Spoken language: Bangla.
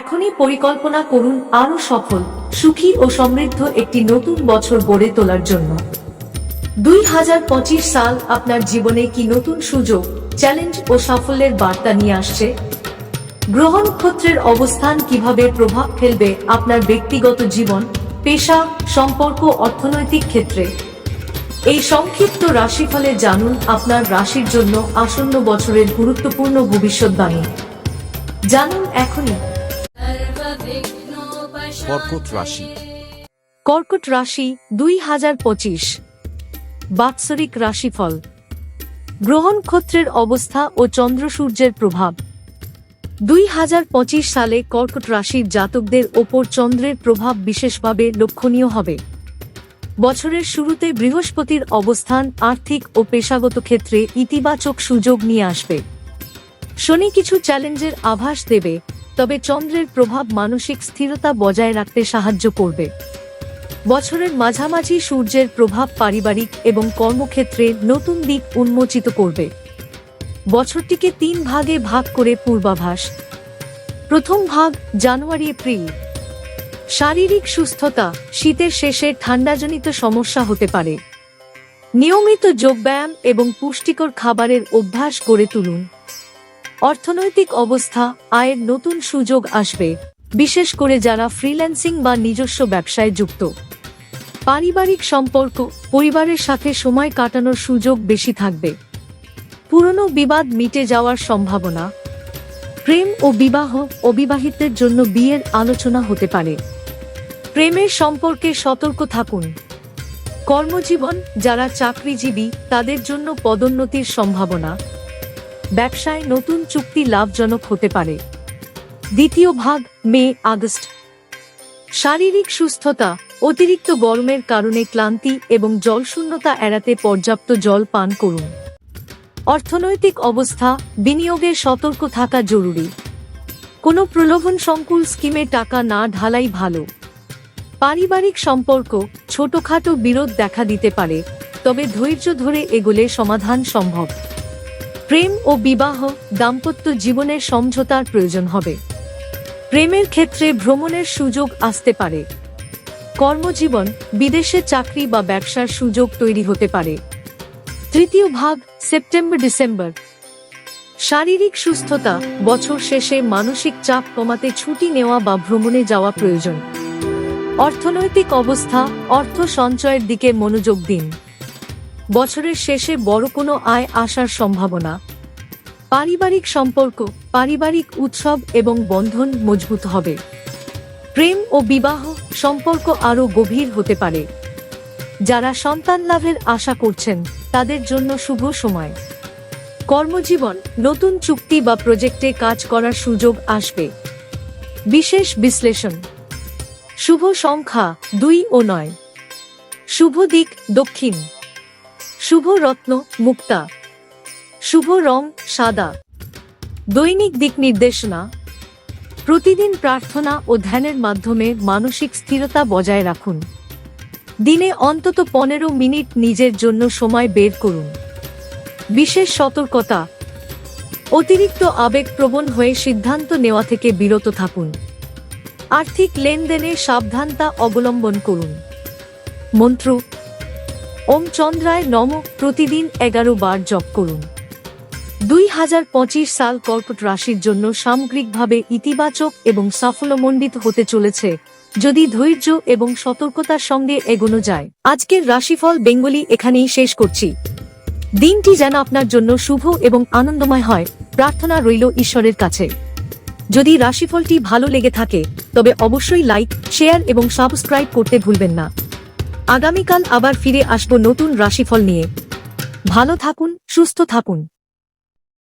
এখনই পরিকল্পনা করুন আরও সফল, সুখী ও সমৃদ্ধ একটি নতুন বছর গড়ে তোলার জন্য। দুই হাজার পঁচিশ সাল আপনার জীবনে কি নতুন সুযোগ, চ্যালেঞ্জ ও সাফল্যের বার্তা নিয়ে আসছে? গ্রহ নক্ষত্রের অবস্থান কীভাবে প্রভাব ফেলবে আপনার ব্যক্তিগত জীবন, পেশা, সম্পর্ক, অর্থনৈতিক ক্ষেত্রে? এই সংক্ষিপ্ত রাশিফলে জানুন আপনার রাশির জন্য আসন্ন বছরের গুরুত্বপূর্ণ ভবিষ্যৎবাণী। জানুন এখনই। কর্কট রাশি। কর্কট রাশি দুই হাজার পঁচিশ। বাৎসরিক রাশিফল। গ্রহ নক্ষত্রের অবস্থা ও চন্দ্র সূর্যের প্রভাব। দুই হাজার পঁচিশ সালে কর্কট রাশির জাতকদের ওপর চন্দ্রের প্রভাব বিশেষভাবে লক্ষণীয় হবে। বছরের শুরুতে বৃহস্পতির অবস্থান আর্থিক ও পেশাগত ক্ষেত্রে ইতিবাচক সুযোগ নিয়ে আসবে। শনি কিছু চ্যালেঞ্জের আভাস দেবে। তবে চন্দ্রের প্রভাব মানসিক স্থিরতা বজায় রাখতে সাহায্য করবে। বছরের মাঝামাঝি সূর্যের প্রভাব পারিবারিক এবং কর্মক্ষেত্রে নতুন দিক উন্মোচিত করবে। বছরটিকে তিন ভাগে ভাগ করে পূর্বাভাস। প্রথম ভাগ, জানুয়ারি, এপ্রিল। শারীরিক সুস্থতা, শীতের শেষে ঠান্ডাজনিত সমস্যা হতে পারে। নিয়মিত যোগব্যায়াম এবং পুষ্টিকর খাবারের অভ্যাস গড়ে তুলুন। অর্থনৈতিক অবস্থা, আয়ের নতুন সুযোগ আসবে। বিশেষ করে যারা ফ্রিল্যান্সিং বা নিজস্ব ব্যবসায় যুক্ত। পারিবারিক সম্পর্ক, পরিবারের সাথে সময় কাটানোর সুযোগ বেশি থাকবে। পুরনো বিবাদ মিটে যাওয়ার সম্ভাবনা। প্রেম ও বিবাহ, অবিবাহিতদের জন্য বিয়ের আলোচনা হতে পারে। প্রেমের সম্পর্কে সতর্ক থাকুন। কর্মজীবন, যারা চাকরিজীবী, তাদের জন্য পদোন্নতির সম্ভাবনা। ব্যবসায় নতুন চুক্তি লাভজনক হতে পারে। দ্বিতীয় ভাগ, মে, আগস্ট। শারীরিক সুস্থতা, অতিরিক্ত গরমের কারণে ক্লান্তি এবং জলশূন্যতা এড়াতে পর্যাপ্ত জল পান করুন। অর্থনৈতিক অবস্থা, বিনিয়োগে সতর্ক থাকা জরুরি। কোনো প্রলোভন সংকুল স্কিমে টাকা না ঢালাই ভালো। পারিবারিক সম্পর্ক, ছোটখাটো বিরোধ দেখা দিতে পারে, তবে ধৈর্য ধরে এগোলে সমাধান সম্ভব। প্রেম ও বিবাহ দাম্পত্য জীবনের সমঝোতার প্রয়োজন হবে। প্রেমের ক্ষেত্রে ভ্রমণের সুযোগ আসতে পারে। কর্মজীবন, বিদেশে চাকরি বা ব্যবসার সুযোগ তৈরি হতে পারে। তৃতীয় ভাগ, সেপ্টেম্বর, ডিসেম্বর। শারীরিক সুস্থতা, বছর শেষে মানসিক চাপ কমাতে ছুটি নেওয়া বা ভ্রমণে যাওয়া প্রয়োজন। অর্থনৈতিক অবস্থা, অর্থ সঞ্চয়ের দিকে মনোযোগ দিন। বছরের শেষে বড় কোনো আয় আসার সম্ভাবনা। পারিবারিক সম্পর্ক, পারিবারিক উৎসব এবং বন্ধন মজবুত হবে। প্রেম ও বিবাহ সম্পর্ক আরও গভীর হতে পারে। যারা সন্তান লাভের আশা করছেন, তাদের জন্য শুভ সময়। কর্মজীবন, নতুন চুক্তি বা প্রজেক্টে কাজ করার সুযোগ আসবে। বিশেষ বিশ্লেষণ। শুভ সংখ্যা দুই ও নয়। শুভ দিক দক্ষিণ। শুভ রত্ন মুক্তা। শুভ রং সাদা। দৈনিক দিক নির্দেশনা। প্রতিদিন প্রার্থনা ও ধ্যানের মাধ্যমে মানসিক স্থিরতা বজায় রাখুন। দিনে অন্তত পনেরো মিনিট নিজের জন্য সময় বের করুন। বিশেষ সতর্কতা। অতিরিক্ত আবেগপ্রবণ হয়ে সিদ্ধান্ত নেওয়া থেকে বিরত থাকুন। আর্থিক লেনদেনে সাবধানতা অবলম্বন করুন। মন্ত্র ওম চন্দ্রায় নম, প্রতিদিন এগারো বার জপ করুন। দুই হাজার পঁচিশ সাল কর্কট রাশির জন্য সামগ্রিকভাবে ইতিবাচক এবং সাফল্যমণ্ডিত হতে চলেছে, যদি ধৈর্য এবং সতর্কতার সঙ্গে এগোনো যায়। আজকের রাশিফল বেঙ্গলি এখানেই শেষ করছি। দিনটি যেন আপনার জন্য শুভ এবং আনন্দময় হয়, প্রার্থনা রইল ঈশ্বরের কাছে। যদি রাশিফলটি ভালো লেগে থাকে, তবে অবশ্যই লাইক, শেয়ার এবং সাবস্ক্রাইব করতে ভুলবেন না। আগামীকাল আবার ফিরে আসব নতুন রাশিফল নিয়ে। ভালো থাকুন সুস্থ থাকুন।